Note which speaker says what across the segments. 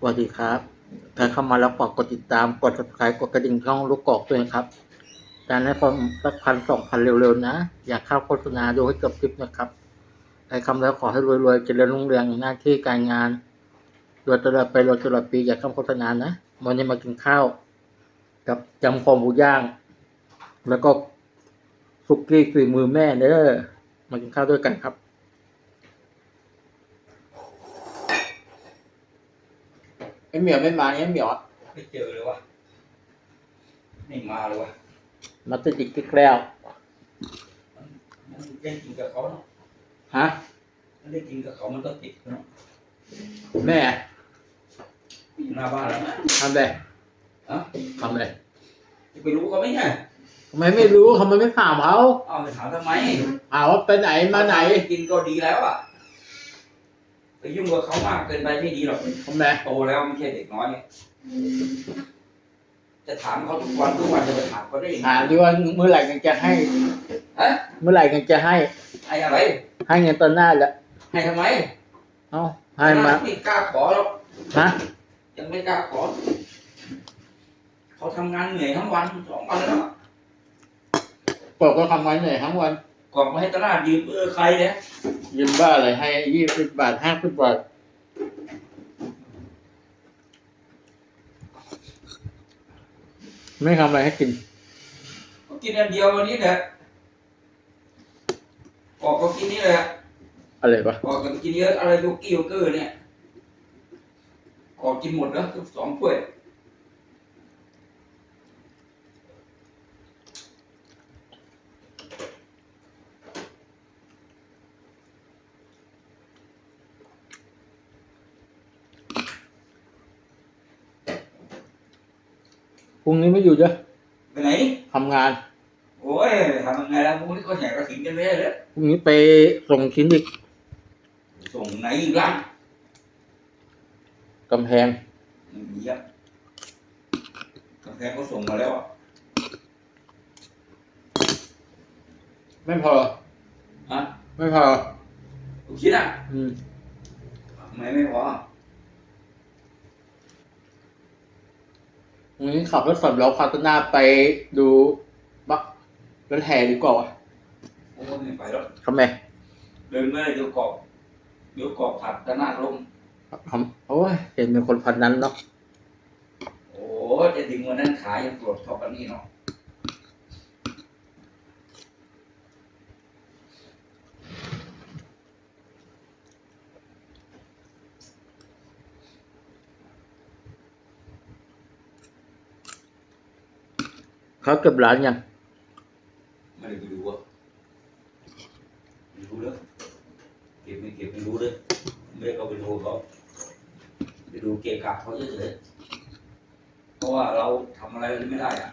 Speaker 1: สวัสดีครับถ้าเข้ามาแล้วฝากกดติดตาม กด subscribe กดกระดิ่งช่องลูกกอกด้วยครับการให้ผมสักพันสองพันเร็วๆนะ อยากเข้าโฆษณาดูให้จบคลิปนะครับใครคำแล้วขอให้รวยๆเจริญรุ่งเรืองหน้าที่การงานรวยตลอดไปรวยตลอดปี อยากเข้าโฆษณานะวันนี้มากินข้าว กับจำคอหมูย่าง แล้วก็สุกี้ฝีมือแม่เด้อมากินข้าวด้วยกันครับ ไอเหมียวไม่มาไอเหมียวอะ
Speaker 2: ไม่เจอเลยวะไม่มาเลยวะ
Speaker 1: มาติดอีกกิ๊กแล้ว
Speaker 2: มันได้กินกับเขาเนาะ
Speaker 1: ฮะ
Speaker 2: มันได้กินกับเขามันก็ติดเนาะ
Speaker 1: แม่
Speaker 2: อยู่หน้าบ้านแล้วนะ
Speaker 1: ทำเลย
Speaker 2: อะ
Speaker 1: ทำเลย
Speaker 2: จะไปรู้เขาไหมเนี่ย
Speaker 1: ทำไมไม่รู้ทำไมไม่ถามเขา
Speaker 2: เอาไปถามทำไม
Speaker 1: ถามว่าไปไหนมาไหน
Speaker 2: กินก็ดีแล้วอะ ไปยุ่งกับเขามากเกินไปไม่ดีหรอก
Speaker 1: ทำไม
Speaker 2: โตแล้วไม่ใช่เด็กน้อยเนี่ยจะถามเขาทุกวันทุกวันจะไปถามเขาได้ยังไง
Speaker 1: ถามดีว่าเมื่อไหร่กันจะให้
Speaker 2: ฮะ
Speaker 1: เมื่อไหร่กันจะให้
Speaker 2: ให้อะไร
Speaker 1: ให้เงินตอนหน้าแหละ
Speaker 2: ให้ทำไม
Speaker 1: เอ้าให้มา
Speaker 2: ไม่กล้าขอหรอก
Speaker 1: ฮะ
Speaker 2: ยังไม่กล้าขอเขาทำงานเหนื่อยทั้งวันสองวันแล้ว
Speaker 1: ปกก็ทำงานเหนื่อยทั้งวัน
Speaker 2: กล่องมาให้ตลาดยืมเออใครเนี่ย
Speaker 1: ยืมบ้าอะไรให้ยี่สิบบาทห้าสิบบาทไม่ทำอะไรให้กิน
Speaker 2: ก็กินอันเดียววันนี้แหละกอกก็กินนี่แหละ
Speaker 1: อะไรวะ
Speaker 2: กอกก็กินเยอะอะไรลูกกี้ลูกเกอร์เนี่ยกอกกินหมดแล้วสองถ้วย
Speaker 1: รุ่งนี้ไม่อยู่เด้อ
Speaker 2: ไปไหน
Speaker 1: ทำงาน
Speaker 2: โอ้ยทำยังไงล่ะพวกนี้ก็แห่กระถิ่นกันไม่ได้เลย
Speaker 1: พรุ่งนี้ไปส่งชิ้นอีก
Speaker 2: ส่งไหนอีกล่ะ
Speaker 1: กำแพง
Speaker 2: ไม่มีอะกาแฟก็ส่งมาแล้วอะ
Speaker 1: ไม่พอ
Speaker 2: ฮะ
Speaker 1: ไม่พอ
Speaker 2: ลูกชิ้นอะ
Speaker 1: อืม
Speaker 2: ทำไมไม่พอ
Speaker 1: วันนี้ ขับรถสำล้อพาตนาไปดูบักรถแห่ดีกว่าวะ
Speaker 2: โอ้ยไม่ไปแล้ว
Speaker 1: ทำไม
Speaker 2: เดินไม่ได้เดี๋ยวกรอบเดี๋ยวกรอบผัดตะนาดลง
Speaker 1: ทำโอ้ยเห็นเป็นคนพันนั้นเนาะ
Speaker 2: โอ้จะดึงวันนั้นขายยังตรวจท็อปอันนี้เนาะ
Speaker 1: เขาเก็บร้านยัง
Speaker 2: ไม่ได้ไปดูอะไม่รู้เลยเก็บไม่เก็บไม่รู้เลยไม่ได้เขาไปดูเขาไปดูเกะกะเขาเฉยๆเพราะว่าเราทำอะไรไม่ได้อะ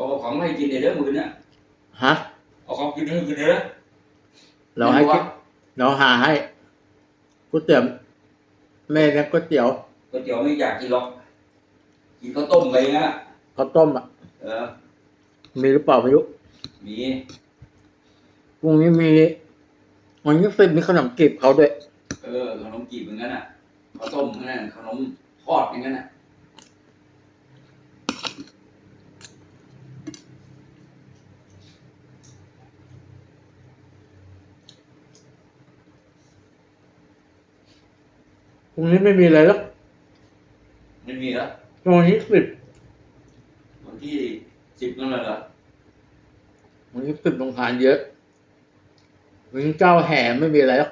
Speaker 2: เอาของให้กินเดี๋ยวเด้อมือเนี่ย
Speaker 1: ฮะ
Speaker 2: เอาของกินให้กินเดี๋ยวเด้อ
Speaker 1: เราให้กินเราหาให้ก๋วยเตี๋ยวแม่เลี้ยงก๋วยเตี๋ยว
Speaker 2: ก๋วยเตี๋ยวไม่อยากกินหรอก กินข้าวต้มไปงั้นอะ
Speaker 1: ข้าวต้มอะ
Speaker 2: เออ
Speaker 1: มีหรือเปล่าไม่รู้
Speaker 2: มี
Speaker 1: พรุ่งนี้มีวันนี้เป็นมีขนมจีบเขาด้วย
Speaker 2: เออขนมจีบอย่างนั้นอะข้าวต้มอย่างนั้นขนมทอดอย่างนั้นอะ
Speaker 1: พรุ่งนี้ไม่มีอะไรแล้ว
Speaker 2: ไม่มีแล้ว
Speaker 1: วันนี้สิบ
Speaker 2: วันที่สิบนั่นแหละเหรอ
Speaker 1: วันนี้สิบโรงทานเยอะวันนี้เจ้าแห่ไม่มีอะไรแล้ว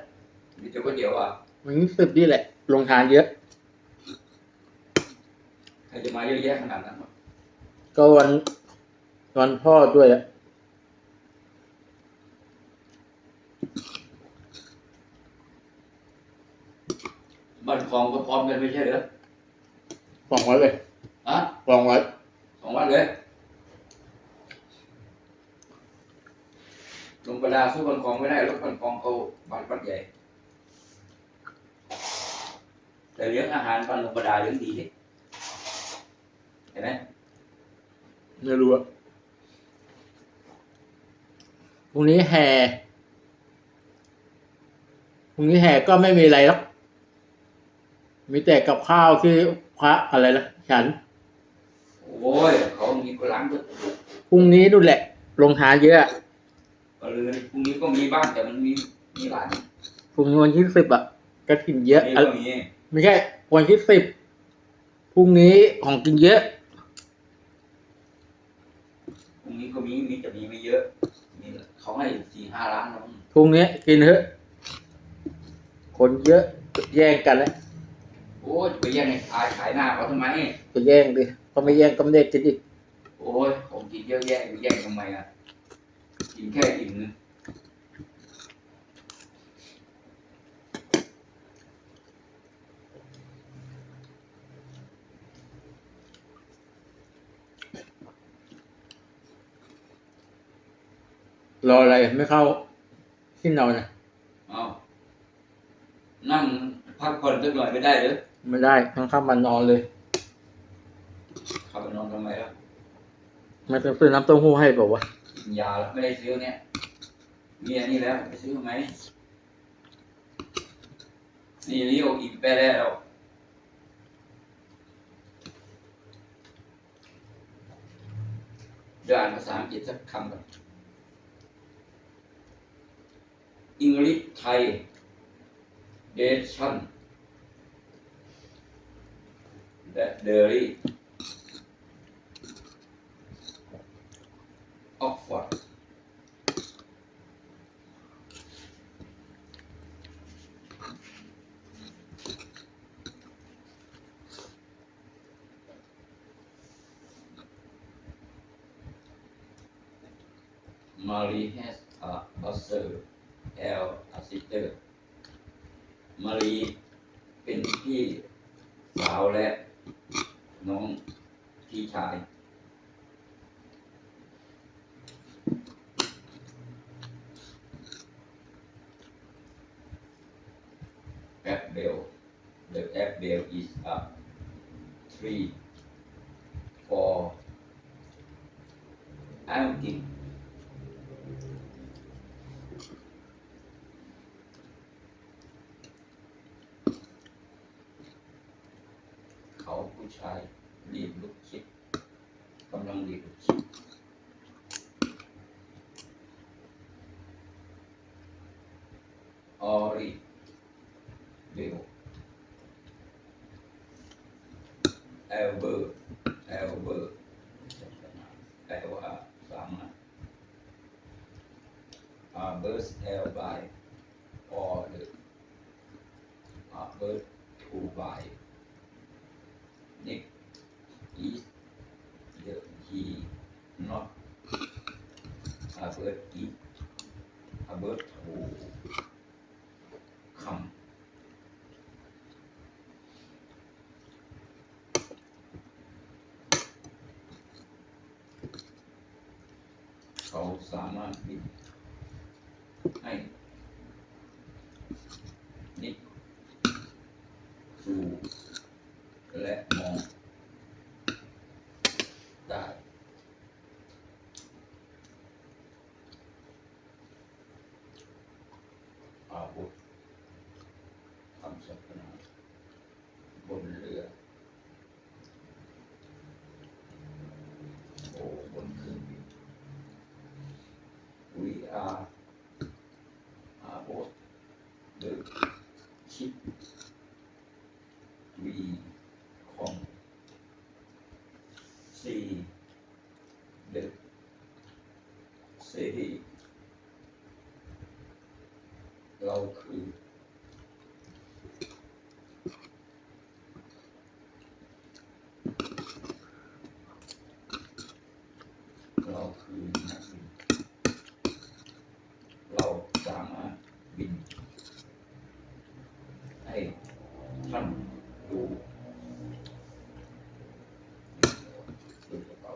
Speaker 2: มีแต่ก๋วยเตี๋ยวอะ
Speaker 1: วันนี้สิบนี่แหละโรงทานเยอะ
Speaker 2: ใครจะมาเยอะแยะขนาดนั้นวะ
Speaker 1: ก็วันวันพ่อด้วยอะ
Speaker 2: บ้านคลองก็พร้อมกันไม่ใช่เหรอ
Speaker 1: สองวันเลย
Speaker 2: อะ
Speaker 1: สองวัน
Speaker 2: สองวันเลยลงประดาสู้บ้านคลองไม่ได้รถบ้านคลองเขาบ้านวัดใหญ่ แต่เลี้ยงอาหารบ้านลงประดาเลี้ยงดีดิเห็นไหม
Speaker 1: ไม่รู้อะพรุ่งนี้แห่พรุ่งนี้แห่ก็ไม่มีอะไรหรอก มีแต่กับข้าวที่พระอะไรละฉัน
Speaker 2: โอ้ยเขามีกล้างด้วย
Speaker 1: พรุ่งนี้นู่นแหละ ลงทานเยอะ
Speaker 2: ก็เลยพรุ่งนี้ก็มีบ้างแต่มันมีมีหลาย
Speaker 1: พรุ่งนี้วันที่สิบอะก็กินเยอะ
Speaker 2: นี่
Speaker 1: อะ
Speaker 2: ก็มี
Speaker 1: ไม่ใช่วันที่สิบพรุ่งนี้ของกินเยอะ
Speaker 2: พรุ่งนี้ก็มีมีแต่มีไม่เยอะมีเขาให้สี่ห้าล้านแล้วมั้ง
Speaker 1: พรุ่งนี้กินเถอะ คนเยอะแย่งกันแล้ว
Speaker 2: โอ้ยจะไปแย่งไอ้ขายขายหน้าเขาทำไม
Speaker 1: จะแย่งดิเขาไม่แย่งก็ไม่ได้กินอีก
Speaker 2: โอ้ยผมกินเยอะแยะไปแย่งทำไมอะ กินแค่อิ่มนึง
Speaker 1: รออะไรไม่เข้าที่นอนนะ
Speaker 2: เอานั่งพักผ่อนสักหน่อยไม่ได้เหรอ
Speaker 1: ไม่ได้ต้องเข้ามานอนเลย
Speaker 2: ขับไปนอนทำไมล่ะ
Speaker 1: ไม่ต้องซื้อน้ำเต้าหู้ให้บอกว่า
Speaker 2: กินยาแล้วไม่ได้ซื้อเนี่ย มีอันนี้แล้วไปซื้อไหมนี่เลี้ยวอิ่มไปแล้วเดี๋ยวอ่านภาษาอังกฤษสักคำก่อนอังกฤษไทยเดชัน และเดอรี่ออกฟอร์ดมารีแฮสอาบัสเซอร์ แอลอาซิเตอร์มารีเป็นพี่สาวและน้องพี่ชาย แอปเบล the app bell is a three for outing เขาผู้ชายดีดลูกคิดกำลังดีดลูกคิดออริเบล ever ever ever sama. A birth by or a birth to by Nick is the he not a birth is a สามารถบินให้นิกสู่และมองได้อาวุธทำศาสนาบนเรือ โอ้บนเครื่องบิน We are about the ship we come see the city เราคือ เราคือนักบิน เราสามารถบิน ให้ท่านดูดูกระเป๋า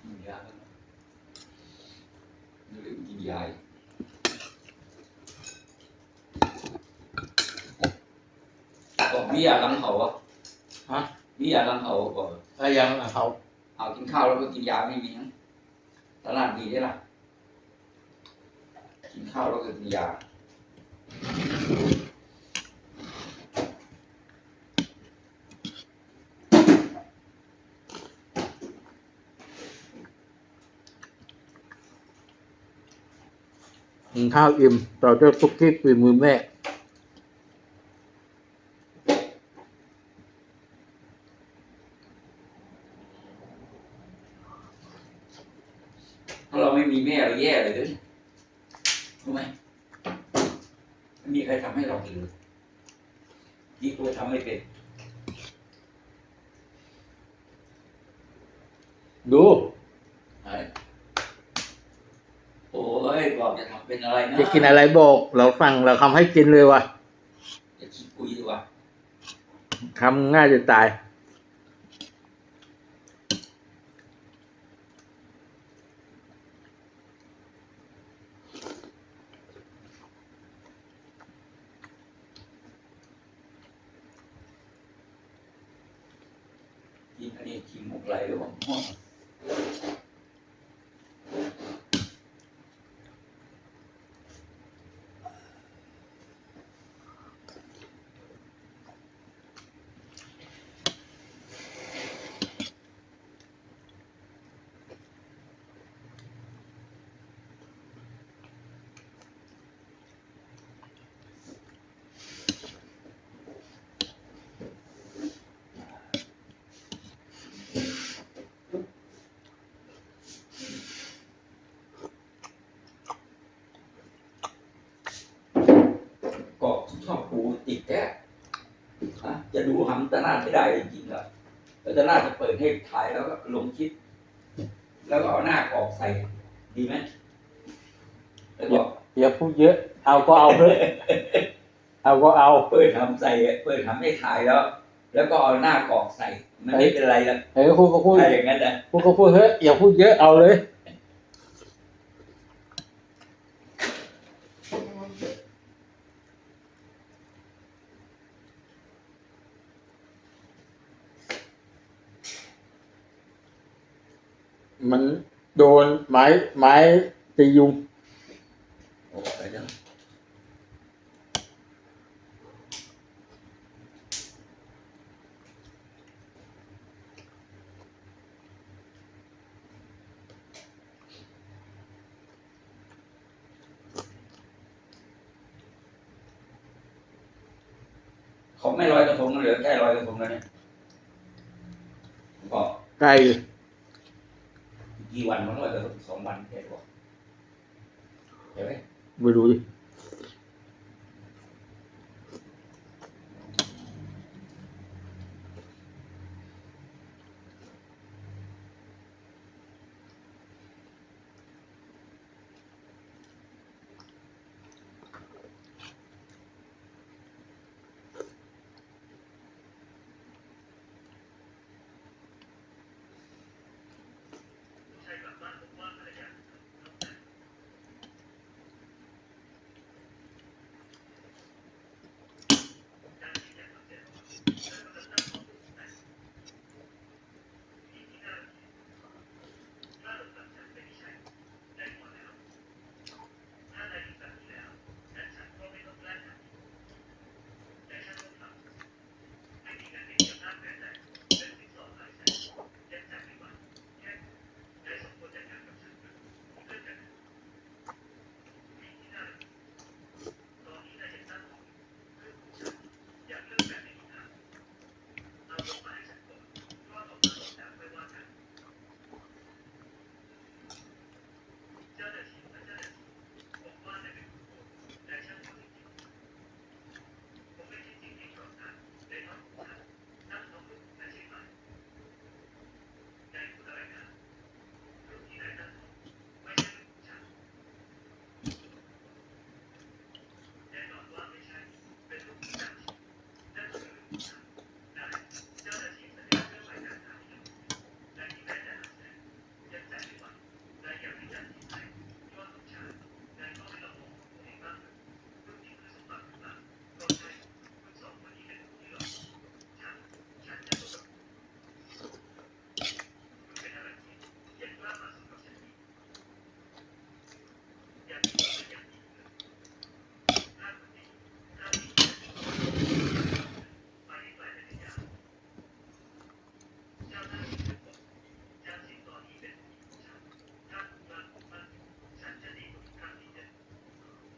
Speaker 2: กินยาอย่าลืมกินยาอีก บอกพี่ยาลังเขาอะ
Speaker 1: ฮะ
Speaker 2: พี่ยาลังเขาก่อน
Speaker 1: ถ้ายังเขา
Speaker 2: เอากินข้าวแล้วก็กินยาไม่มีนะตลาดดีได้ล่ะ กินข้าวแล้วก็กินยา
Speaker 1: กินข้าวอิ่มต่อด้วยซุกี้ฝีมือแม่
Speaker 2: ถ้าเราไม่มีแม่เราแย่เลยด้วยรู้ไหมไม่มีใครทำให้เรากินเลยยิ่งตัวทำไม่เป็น
Speaker 1: ดู
Speaker 2: อะไรโอ้ยบอกจะทำเป็นอะไรนะ
Speaker 1: จะกินอะไรบอก เราสั่งเราทำให้กินเลยว่ะ
Speaker 2: จะคิดคุยดีกว่า
Speaker 1: ทำง่ายจะตาย
Speaker 2: กินอันนี้กินหมกไหลหรือเปล่าก็ ชอบปูติดแท้อะจะดูหำตะนาดให้ได้จริงๆเหรอแล้วตะนาดจะเปิดให้ถ่ายแล้วก็ลงคลิปแล้วก็เอาหน้ากรอกใส่ ดีไหมแล้วก็
Speaker 1: อย่าพูดเยอะ เอาก็เอาเถอะเอาก็เอา
Speaker 2: เปิดทำใส่ เปิดทำให้ถ่ายแล้ว แล้วก็เอาหน้ากรอกใส่ มันไม่เป็นไรแล้ว
Speaker 1: เฮ้ยพูดก็พูด
Speaker 2: ถ้าอย่างนั้นนะ
Speaker 1: พูดก็พูดเฮ้ยอย่าพูดเยอะเอาเลย มันโดนไม้ไม้ตียุง
Speaker 2: โอ้ไปแล้วเขาไม่ลอยกระทงแล้วเหลือใกล้ลอยกระทงแล้วเนี่ยก็
Speaker 1: ไก่
Speaker 2: กี่วันมันลอยกระสองวันแค่ตัวใช่ไหม
Speaker 1: ไม่รู้ดิ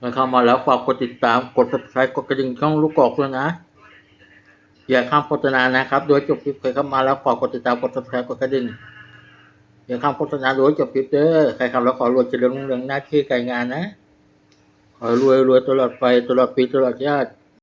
Speaker 1: ใครเข้ามาแล้วฝากกดติดตามกด subscribe กดกระดิ่งช่องลูกกอกด้วยนะ อย่าข้ามโฆษณานะครับโดยจบคลิปใครเข้ามาแล้วฝากกดติดตามกด subscribe กดกระดิ่งอย่าข้ามโฆษณาโดยจบคลิปเด้อใครเข้าแล้วขอรวยเจริญรุ่งเรืองหน้าที่การงานนะขอรวยรวยตลอดไปตลอดปีตลอดชาติ